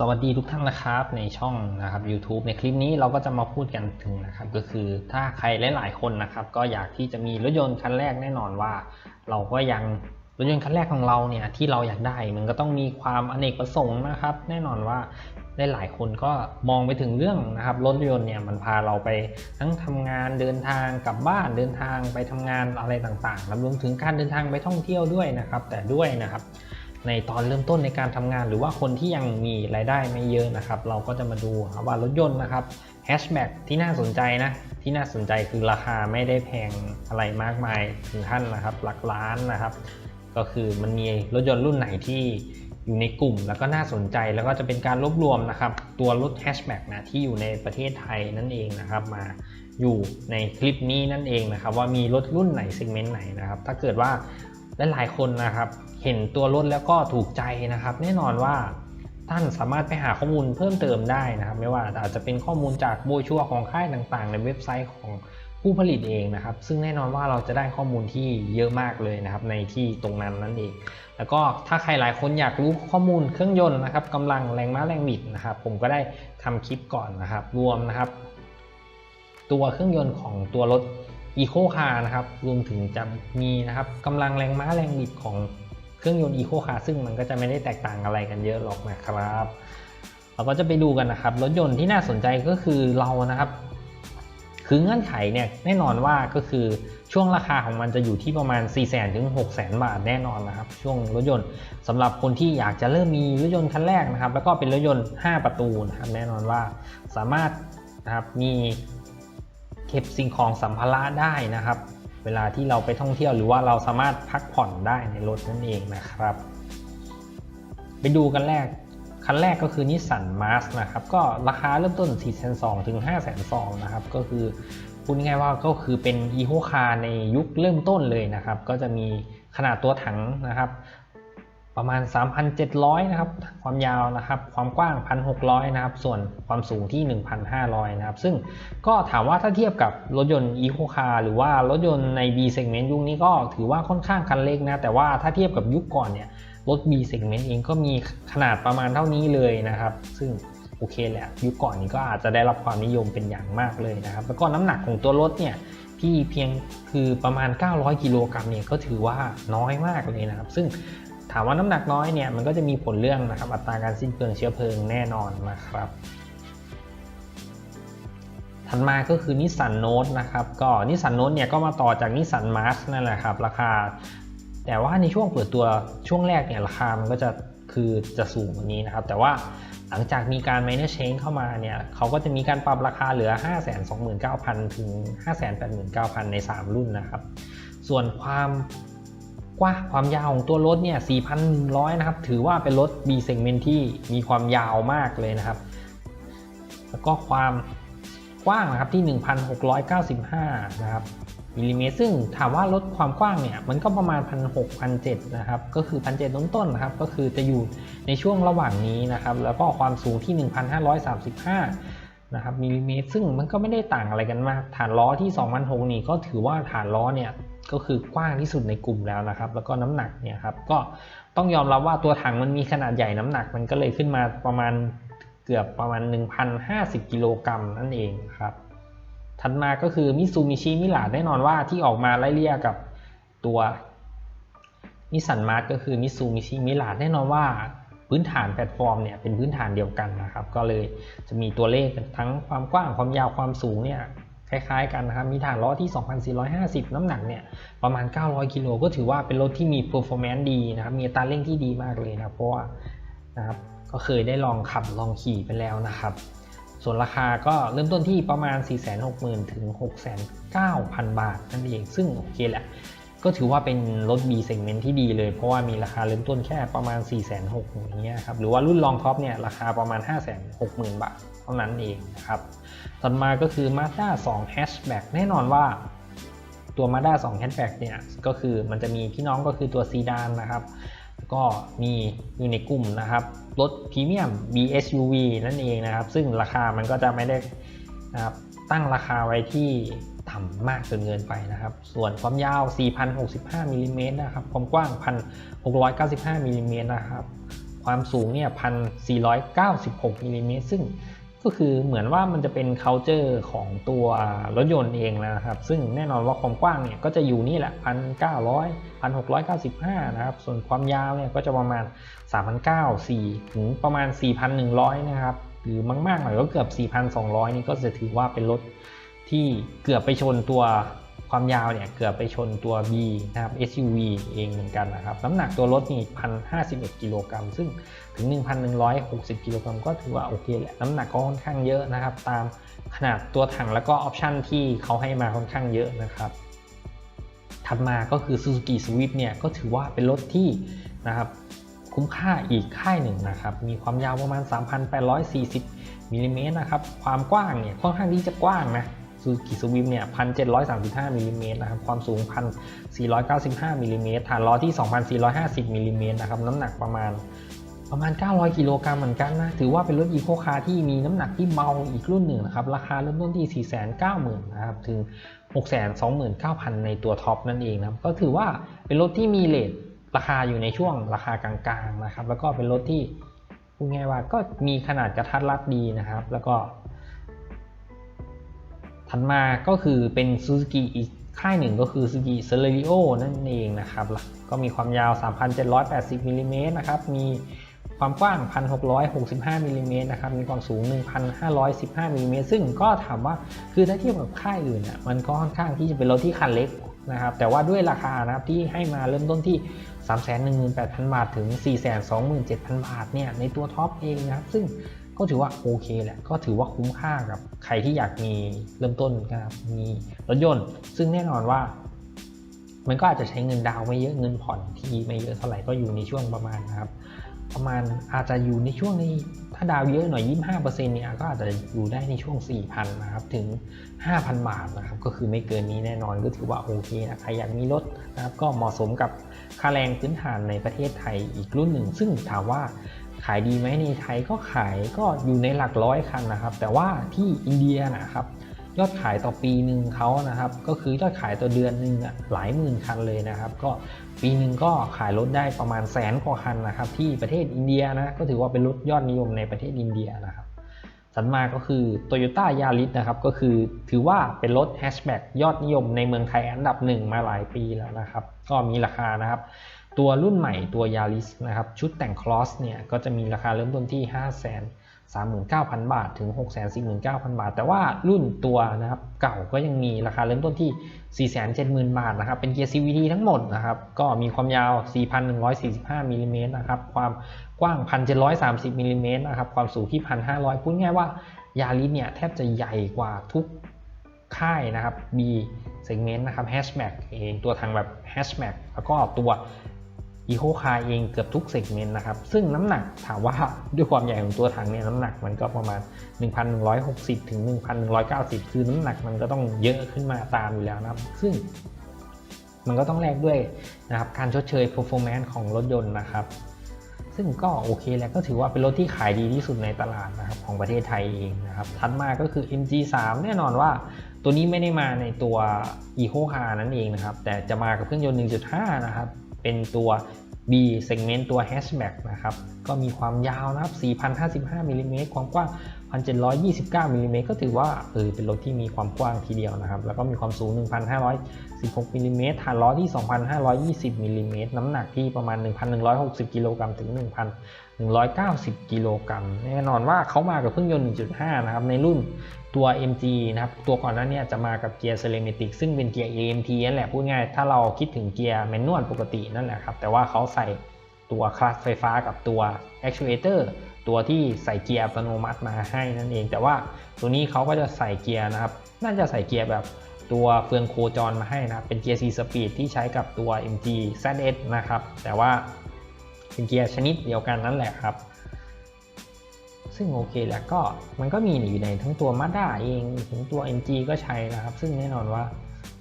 สวัสดีทุกท่านนะครับในช่องนะครับ YouTube ในคลิปนี้เราก็จะมาพูดกันถึงนะครับก็คือถ้าใครหลายๆคนนะครับ ก็อยากที่จะมีรถยนต์คันแรกแน่นอนว่า เราก็ยังรถยนต์คันแรกของเราเนี่ยที่เราอยากได้ มันก็ต้องมีความอเนกประสงค์นะครับ แน่นอนว่าหลายๆคนก็มองไปถึงเรื่องนะครับรถยนต์เนี่ยมันพาเราไปทั้งทำงานเดินทางกลับบ้านเดินทางไปทำงานอะไรต่างๆรวมถึงการเดินทางไปท่องเที่ยวด้วยนะครับ แต่ด้วยนะครับ ในตอนเริ่มต้นในการทำงาน หรือว่าคนที่ยังมีรายได้ไม่เยอะนะครับ เราก็จะมาดูว่ารถยนต์นะครับแฮชแบ็กที่น่าสนใจนะ ที่น่าสนใจคือราคาไม่ได้แพงอะไรมากมายถึงขั้นนะครับหลักล้านนะครับ ก็คือมันมีรถยนต์รุ่นไหนที่อยู่ในกลุ่มแล้วก็น่าสนใจแล้วก็จะเป็นการรวบรวมนะครับ ตัวรถแฮชแบ็กนะที่อยู่ในประเทศไทยนั่นเองนะครับ มาอยู่ในคลิปนี้นั่นเองนะครับ ว่ามีรถรุ่นไหนเซกเมนต์ไหนนะครับ ถ้าเกิดว่าหลายๆคนนะครับ เห็นตัวรถแล้วก็ถูกใจนะครับ แน่นอนว่าท่านสามารถไปหาข้อมูลเพิ่มเติมได้นะครับ ไม่ว่าอาจจะเป็นข้อมูลจากโบชัวของค่ายต่างๆ ในเว็บไซต์ของผู้ผลิตเองนะครับ ซึ่งแน่นอนว่าเราจะได้ข้อมูลที่เยอะมากเลยนะครับ ในที่ตรงนั้นนั่นเอง แล้วก็ถ้าใครหลายคนอยากรู้ข้อมูลเครื่องยนต์นะครับกำลังแรงม้าแรงบิดนะครับ ผมก็ได้ทำคลิปก่อนนะครับ รวมนะครับ ตัวเครื่องยนต์ของตัวรถ Eco Car นะครับ รวมถึงจะมีนะครับกำลังแรงม้าแรงบิดของ ครื่องยนต์ Eco Car ซึ่งมันก็จะไม่ได้แตกต่างอะไรกันเยอะหรอกนะครับ เราก็จะไปดูกันนะครับ รถยนต์ที่น่าสนใจก็คือเรานะครับ คือเงื่อนไขเนี่ยแน่นอนว่าก็คือช่วงราคาของมันจะอยู่ที่ประมาณ 4 0 0 0 0 0ถึง6 0 0 0 0 บาทแน่นอนนะครับ ช่วงรถยนต์สำหรับคนที่อยากจะเริ่มมีรถยนต์คันแรกนะครับ แล้วก็เป็นรถยนต์ 5 ประตูนะครับแน่นอนว่าสามารถนะครับมีเก็บสิ่งของสัมภาระได้นะครับ เวลาที่เราไปท่องเที่ยวหรือว่าเราสามารถพักผ่อนได้ในรถนั่นเองนะครับ ไปดูกันแรกคันแรกก็คือนิสสันมาร์สนะครับก็ราคาเริ่มต้น 4 2 0 0 0ถึง 5 2 0 0 0นะครับก็คือพูดง่ายๆว่าก็คือเป็นอีโคคาในยุคเริ่มต้นเลยนะครับ ก็จะมีขนาดตัวถังนะครับ ประมาณ 3,700 นะครับ ความยาวนะครับ ความกว้าง 1,600 นะครับ ส่วนความสูงที่ 1,500 นะครับ ซึ่งก็ถามว่าถ้าเทียบกับรถยนต์ Eco Car หรือว่ารถยนต์ใน B segment ยุคนี้ก็ถือว่าค่อนข้างคันเล็กนะ แต่ว่าถ้าเทียบกับยุคก่อนเนี่ย รถ B segment เองก็มีขนาดประมาณเท่านี้เลยนะครับ ซึ่งโอเคแหละยุคก่อนนี้ก็อาจจะได้รับความนิยมเป็นอย่างมากเลยนะครับ แล้วก็น้ำหนักของตัวรถเนี่ยที่เพียงคือประมาณ 900 กิโลกรัมเนี่ยก็ถือว่าน้อยมากเลยนะครับ ซึ่งามว่าน้ำหนักน้อยเนี่ยมันก็จะมีผลเรื่องนะครับอัตราการสิ้นเปลืองเชื้อเพลิงแน่นอนนะครับ ถัดมาก็คือนิสสันโน e นะครับก็นิสสันโน e เนี่ยก็มาต่อจากนิสสันมาร์สนั่นแหละครับราคา แต่ว่าในช่วงเปิดตัวช่วงแรกเนี่ยราคามันก็จะคือจะสูงกว่านี้นะครับ แต่ว่าหลังจากมีการ minor change เข้ามาเนี่ยเขาก็จะมีการปรับราคาเหลือ 529,000 ถึง 589,000 ใน 3 รุ่นนะครับ ส่วนความ กว้างความยาวของตัวรถเนี่ย4,100 นะครับ ถือว่าเป็นรถ B segment ที่มีความยาวมากเลยนะครับ แล้วก็ความกว้างนะครับที่ 1,695 นะครับมิลลิเมตร ซึ่งถามว่าลดความกว้างเนี่ยมันก็ประมาณ 1,600 1,700 นะครับ ก็คือ 1,700 ต้นๆนะครับ ก็คือจะอยู่ในช่วงระหว่างนี้นะครับ แล้วก็ความสูงที่ 1,535 นะครับมิลลิเมตร ซึ่งมันก็ไม่ได้ต่างอะไรกันมาก ฐานล้อที่ 2,600 นี่ก็ถือว่าฐานล้อเนี่ย ก็คือกว้างที่สุดในกลุ่มแล้วนะครับ แล้วก็น้ำหนักเนี่ยครับก็ต้องยอมรับว่าตัวถังมันมีขนาดใหญ่น้ำหนักมันก็เลยขึ้นมาประมาณเกือบประมาณ 1,050 กิโลกรัมนั่นเองครับ ถัดมาก็คือมิซูมิชิมิลาแน่นอนว่าที่ออกมาไล่เลี่ยกับตัวนิสสันมาร์ก็คือมิซูมิชิมิลาแน่นอนว่าพื้นฐานแพลตฟอร์มเนี่ยเป็นพื้นฐานเดียวกันนะครับ ก็เลยจะมีตัวเลขทั้งความกว้างความยาวความสูงเนี่ย คล้ายๆกันนะครับมีฐานล้อที่ 2,450 น้ำหนักเนี่ยประมาณ 900 กิโลก็ถือว่าเป็นรถที่มี performance ดีนะครับมีตราเร่งที่ดีมากเลยนะเพราะว่านะครับก็เคยได้ลองขับลองขี่ไปแล้วนะครับ ส่วนราคาก็เริ่มต้นที่ประมาณ 460,000 ถึง609,000 บาทนั่นเองซึ่งโอเคแหละ ก็ถือว่าเป็นรถ B segment ที่ดีเลย เพราะว่ามีราคาเริ่มต้นแค่ประมาณ 460,000อย่างเงี้ยครับหรือว่ารุ่นรองท็อปเนี่ยราคาประมาณ 560,000 บาทเท่านั้นเองนะครับต่อมาก็คือ Mazda 2 Hatchback แน่นอนว่าตัว Mazda 2 Hatchback เนี่ยก็คือมันจะมีพี่น้องก็คือตัวซีดานนะครับก็มีอยู่ในกลุ่มนะครับรถพรีเมียม BSUV นั่นเองนะครับ ซึ่งราคามันก็จะไม่ได้นะครับตั้งราคาไว้ที่ ต่ำมากจนเกินไปนะครับ ส่วนความยาว 4,065มิลลิเมตรนะครับ ความกว้าง 1,695มิลลิเมตรนะครับ ความสูงเนี่ย1,496มิลลิเมตรซึ่งก็คือเหมือนว่ามันจะเป็น culture ของตัวรถยนต์เองแล้วนะครับ ซึ่งแน่นอนว่าความกว้างเนี่ยก็จะอยู่นี่แหละ 1,900 1,695 นะครับ ส่วนความยาวเนี่ยก็จะประมาณ 3,904 ถึงประมาณ 4,100 นะครับ หรือมากๆหน่อยก็เกือบ 4,200 นี่ก็จะถือว่าเป็นรถ ที่เกือบไปชนตัวความยาวเนี่ยเกือบไปชนตัว B นะครับ SUV เองเหมือนกันนะครับ น้ำหนักตัวรถนี่1,051กิโลกรัมซึ่งถึง 1,160กิโลกรัมก็ถือว่าโอเคแหละ น้ำหนักก็ค่อนข้างเยอะนะครับ ตามขนาดตัวถังแล้วก็ออปชันที่เขาให้มาค่อนข้างเยอะนะครับ ถัดมาก็คือ Suzuki Swift เนี่ยก็ถือว่าเป็นรถที่นะครับคุ้มค่าอีกค่ายหนึ่งนะครับ มีความยาวประมาณ 3,840มิลลิเมตรนะครับ ความกว้างเนี่ยค่อนข้างที่จะกว้างนะ Suzuki Swift เนี่ย 1,735มิลลิเมตรนะครับ ความสูง 1,495มิลลิเมตร ฐานล้อที่ 2,450มิลลิเมตรนะครับ น้ำหนักประมาณประมาณ 900 กิโลกรัมเหมือนกันนะ ถือว่าเป็นรถอีโคคาร์ที่มีน้ำหนักที่เบาอีกรุ่นหนึ่งนะครับ ราคาเริ่มต้นที่ 490,000นะครับ ถึง 629,000 ในตัวท็อปนั่นเองนะครับก็ถือว่าเป็นรถที่มีเลทราคาอยู่ในช่วงราคากลางๆนะครับ แล้วก็เป็นรถที่พูดง่ายว่าก็มีขนาดกระทัดรัดดีนะครับ แล้วก็ ถัดมาก็คือเป็น Suzuki อีกค่ายหนึ่งก็คือ Suzuki Celerio นั่นเองนะครับ ก็มีความยาว 3,780มิลลิเมตรนะครับ มีความกว้าง 1,665มิลลิเมตรนะครับ มีความสูง 1,515มิลลิเมตรซึ่งก็ถามว่าคือถ้าเทียบกับค่ายอื่นอะมันก็ค่อนข้างที่จะเป็นรถที่คันเล็กนะครับ แต่ว่าด้วยราคานะครับที่ให้มาเริ่มต้นที่ 318,000 บาทถึง 427,000 บาทเนี่ยในตัวท็อปเองนะครับ ซึ่ง ก็ถือว่าโอเคแหละ ก็ถือว่าคุ้มค่ากับใครที่อยากมีเริ่มต้นนะครับมีรถยนต์ ซึ่งแน่นอนว่า มันก็อาจจะใช้เงินดาวไม่เยอะเงินผ่อนที่ไม่เยอะเท่าไหร่ก็อยู่ในช่วงประมาณนะครับ ประมาณอาจจะอยู่ในช่วงนี้ถ้าดาวเยอะหน่อย 25%เนี่ยก็อาจจะอยู่ได้ในช่วง 4,000 นะครับ ถึง 5,000 บาทนะครับ ก็คือไม่เกินนี้แน่นอนก็ถือว่าโอเคนะใครอยากมีรถนะครับ ก็เหมาะสมกับค่าแรงพื้นฐานในประเทศไทยอีกรุ่นหนึ่ง ซึ่งถามว่า ขายดีไหมในไทยก็ขายก็อยู่ในหลักร้อยคันนะครับ แต่ว่าที่อินเดียนะครับยอดขายต่อปีหนึ่งเขานะครับ ก็คือยอดขายต่อเดือนหนึ่งหลายหมื่นคันเลยนะครับ ก็ปีหนึ่งก็ขายรถได้ประมาณแสนกว่าคันนะครับ ที่ประเทศอินเดียนะก็ถือว่าเป็นรถยอดนิยมในประเทศอินเดียนะครับถัดมาก็คือ Toyota Yaris นะครับก็คือถือว่าเป็นรถแฮชแบ็กยอดนิยมในเมืองไทยอันดับหนึ่งมาหลายปีแล้วนะครับ ก็มีราคานะครับ ตัวรุ่นใหม่ตัว Yaris นะครับชุดแต่ง Cross เนี่ยก็จะมีราคาเริ่มต้นที่ 5 39,000 บาท ถึง 649,000 บาท แต่ว่ารุ่นตัวนะครับเก่าก็ยังมีราคาเริ่มต้นที่ 470,000บาทนะครับเป็นเกียร์ CVT ทั้งหมดนะครับก็มีความยาว 4,145มิลลิเมตรนะครับความกว้าง 1,730มิลลิเมตรนะครับความสูงที่ 1,500พูดง่ายว่ายาริสเนี่ยแทบจะใหญ่กว่าทุกค่ายนะครับ B segment นะครับ hatchback เองตัวทางแบบ hatchback แล้วก็ตัว อีโคคาร์เองเกือบทุกเซกเมนต์นะครับ ซึ่งน้ำหนักถามว่าด้วยความใหญ่ของตัวถังเนี่ยน้ำหนักมันก็ประมาณ 1,160 ถึง 1,190 คือน้ำหนักมันก็ต้องเยอะขึ้นมาตามอยู่แล้วนะครับ ซึ่งมันก็ต้องแลกด้วยนะครับการชดเชย performance ของรถยนต์นะครับ ซึ่งก็โอเคแล้วก็ถือว่าเป็นรถที่ขายดีที่สุดในตลาดนะครับของประเทศไทยเองนะครับถัดมาก็คือ MG3 แน่นอนว่าตัวนี้ไม่ได้มาในตัว Eco Car นั่นเองนะครับ แต่จะมากับเครื่องยนต์ 1.5 นะครับ เป็นตัว B segment ตัว hatchback นะครับ ก็มีความยาวนะครับ4,055มิลลิเมตรความกว้าง 1,729มิลลิเมตรก็ถือว่าเออเป็นรถที่มีความกว้างทีเดียวนะครับ แล้วก็มีความสูง 1,516มิลลิเมตรฐานล้อที่ 2,520มิลลิเมตรน้ำหนักที่ประมาณ 1,160 กิโลกรัมถึง 1,190 กิโลกรัมแน่นอนว่าเขามากับเครื่องยนต์ 1.5 นะครับ ในรุ่นตัว MG นะครับ ตัวก่อนหน้านี้จะมากับเกียร์เซเลมิติกซึ่งเป็นเกียร์ AMT นั่นแหละพูดง่ายถ้าเราคิดถึงเกียร์แมนนวลปกตินั่นแหละครับแต่ว่าเขาใส่ตัวคลัตช์ไฟฟ้ากับตัว actuator ตัวที่ใส่เกียร์อัตโนมัติมาให้นั่นเอง แต่ว่าตัวนี้เขาก็จะใส่เกียร์นะครับ น่าจะใส่เกียร์แบบตัวเฟืองโคจรมาให้นะครับเป็นเกียร์4 speed ที่ใช้กับตัว MG ZS นะครับ แต่ว่าเป็นเกียร์ชนิดเดียวกันนั่นแหละครับ ซึ่งโอเคแหละก็มันก็มีอยู่ในทั้งตัว Mazda เองถึงตัว MG ก็ใช้นะครับ ซึ่งแน่นอนว่า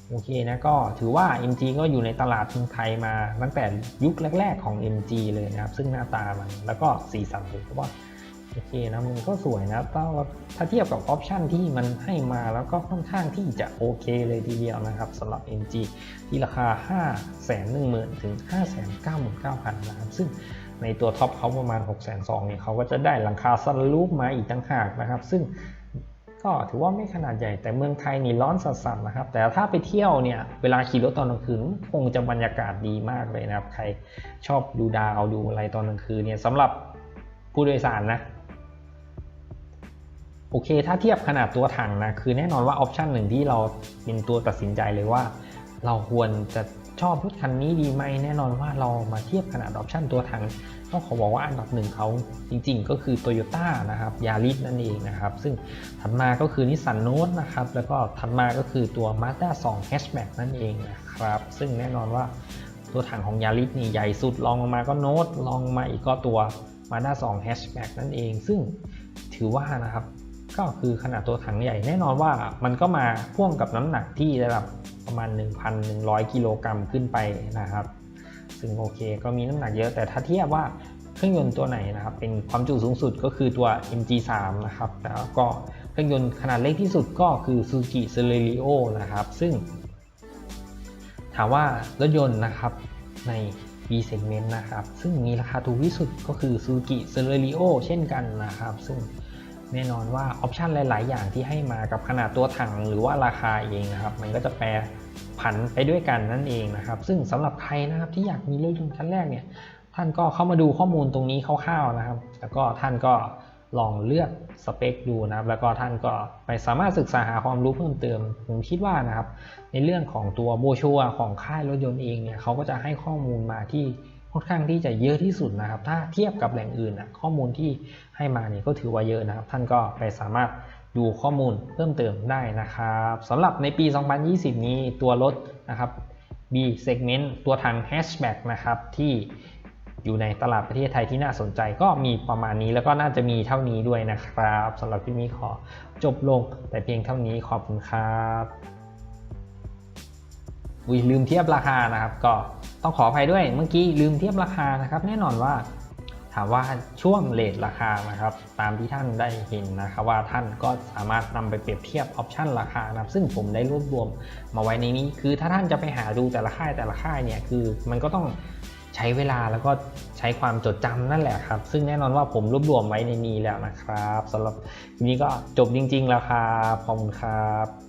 โอเคนะก็ถือว่า MG ก็อยู่ในตลาดไทยมาตั้งแต่ยุคแรก ๆของ MG เลยนะครับ ซึ่งหน้าตามันแล้วก็สีสันผมก็ว่าโอเคนะมันก็สวยนะถ้าถ้าเทียบกับออปชันที่มันให้มาแล้วก็ค่อนข้างที่จะโอเคเลยทีเดียวนะครับสำหรับ MG ที่ราคา 5 1 0 0 0 0ถึง 5 9 9 0 0 0นะครับซึ่งในตัวท็อปเขาประมาณ 6 2 0 0 0เนี่ยเขาก็จะได้หลังคาซันรูปมาอีกต่างหากนะครับ ซึ่ง ก็ถือว่าไม่ขนาดใหญ่แต่เมืองไทยนี่ร้อนสัสๆนะครับ แต่ถ้าไปเที่ยวเนี่ยเวลาขี่รถตอนกลางคืนคงจะบรรยากาศดีมากเลยนะครับ ใครชอบดูดาวดูอะไรตอนกลางคืนเนี่ยสำหรับผู้โดยสารนะโอเค ถ้าเทียบขนาดตัวถังนะ คือแน่นอนว่าออปชันหนึ่งที่เราเป็นตัวตัดสินใจเลยว่า เราควรจะ ชอบรถคันนี้ดีไหมแน่นอนว่าเรามาเทียบขนาดออปชันตัวถังต้องขอบอกว่าอันดับหนึ่งเขาจริงๆ ก็คือ Toyota นะครับยาริสนั่นเองนะครับ ซึ่งถัดมาก็คือนิสสันโน e นะครับ แล้วก็ถัดมาก็คือตัว Mazda 2 Hatchback นั่นเองนะครับ ซึ่งแน่นอนว่าตัวถังของยาริสนี่ใหญ่สุดรองลงมาก็โน้ตรองลงมาอีกก็ตัว Mazda 2 Hatchback นั่นเอง ซึ่งถือว่านะครับ ก็คือขนาดตัวถังใหญ่แน่นอนว่ามันก็มาพ่วงกับน้ำหนักที่ระดับประมาณ 1,100 กิโลกรัมขึ้นไปนะครับ ซึ่งโอเคก็มีน้ำหนักเยอะแต่ถ้าเทียบว่าเครื่องยนต์ตัวไหนนะครับเป็นความจุสูงสุดก็คือตัว MG3 นะครับแล้วก็เครื่องยนต์ขนาดเล็กที่สุดก็คือ Suzuki Celerio นะครับ ซึ่ง ถามว่ารถยนต์นะครับใน B segment นะครับ ซึ่งมีราคาถูกที่สุดก็คือ Suzuki Celerio เช่นกันนะครับ ซึ่ง แน่นอนว่าออปชันหลาย ๆ อย่างที่ให้มากับขนาดตัวถังหรือว่าราคาเองนะครับ มันก็จะแปรผันไปด้วยกันนั่นเองนะครับ ซึ่งสำหรับใครนะครับที่อยากมีรถยนต์คันแรกเนี่ย ท่านก็เข้ามาดูข้อมูลตรงนี้คร่าว ๆ นะครับ แล้วก็ท่านก็ลองเลือกสเปคดูนะครับ แล้วก็ท่านก็ไปสามารถศึกษาหาความรู้เพิ่มเติม ผมคิดว่านะครับ ในเรื่องของตัวโบชัวของค่ายรถยนต์เองเนี่ยเขาก็จะให้ข้อมูลมาที่ ค่อนข้างที่จะเยอะที่สุดนะครับ ถ้าเทียบกับแหล่งอื่นนะข้อมูลที่ให้มาเนี่ยก็ถือว่าเยอะนะครับ ท่านก็ไปสามารถดูข้อมูลเพิ่มเติมได้นะครับสำหรับในปี 2020 นี้ตัวรถนะครับ B segment ตัวทาง hatchback นะครับที่อยู่ในตลาดประเทศไทยที่น่าสนใจก็มีประมาณนี้แล้วก็น่าจะมีเท่านี้ด้วยนะครับสำหรับคลิปนี้ขอจบลงแต่เพียงเท่านี้ขอบคุณครับ อุ้ยลืมเทียบราคานะครับ ก็ต้องขออภัยด้วยเมื่อกี้ลืมเทียบราคานะครับ แน่นอนว่าถามว่าช่วงเลทราคานะครับ ตามที่ท่านได้เห็นนะครับว่าท่านก็สามารถนำไปเปรียบเทียบออปชันราคานะครับ ซึ่งผมได้รวบรวมมาไว้ในนี้ คือถ้าท่านจะไปหาดูแต่ละค่ายแต่ละค่ายเนี่ยคือมันก็ต้องใช้เวลาแล้วก็ใช้ความจดจำนั่นแหละครับ ซึ่งแน่นอนว่าผมรวบรวมไว้ในนี้แล้วนะครับสำหรับนี้ก็จบจริง ๆ แล้วครับขอบคุณครับ